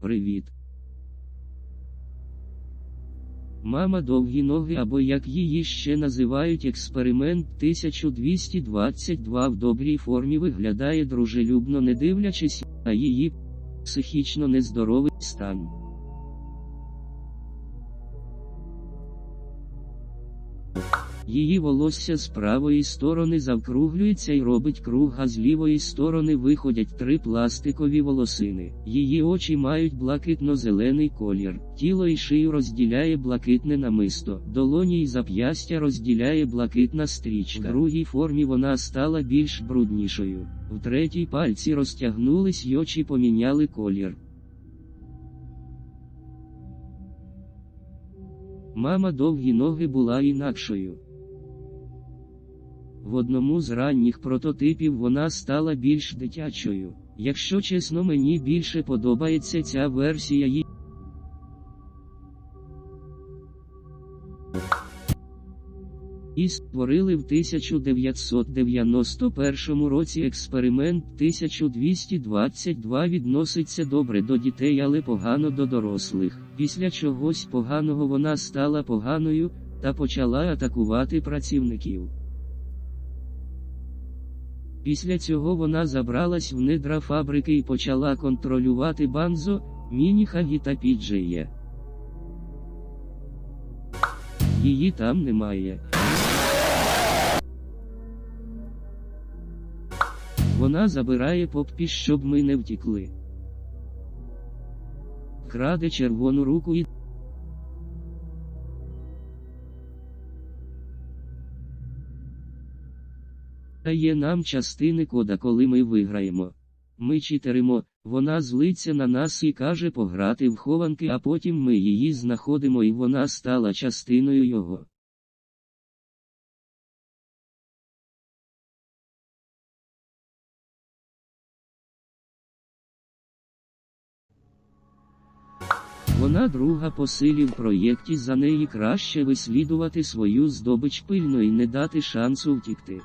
Привіт. Мама довгі ноги або як її ще називають експеримент 1222 в добрій формі виглядає дружелюбно не дивлячись на її психічно нездоровий стан. Її волосся з правої сторони завкруглюється і робить круг, а з лівої сторони виходять три пластикові волосини. Її очі мають блакитно-зелений колір, тіло і шию розділяє блакитне намисто, долоні й зап'ястя розділяє блакитна стрічка. В другій формі вона стала більш бруднішою. В третій пальці розтягнулись й очі поміняли колір. Мама довгі ноги була інакшою. В одному з ранніх прототипів вона стала більш дитячою. Якщо чесно, мені більше подобається ця версія її. І створили в 1991 році експеримент 1222 відноситься добре до дітей, але погано до дорослих. Після чогось поганого вона стала поганою та почала атакувати працівників. Після цього вона забралась в недра фабрики і почала контролювати банзо, мініхагі та піджеє. Її там немає. Вона забирає поппі, щоб ми не втікли. Краде червону руку і дає нам частини кода, коли ми виграємо. Ми читеримо, вона злиться на нас і каже пограти в хованки, а потім ми її знаходимо і вона стала частиною його. Вона друга по силі в проєкті за неї краще вислідувати свою здобич пильно і не дати шансу втікти.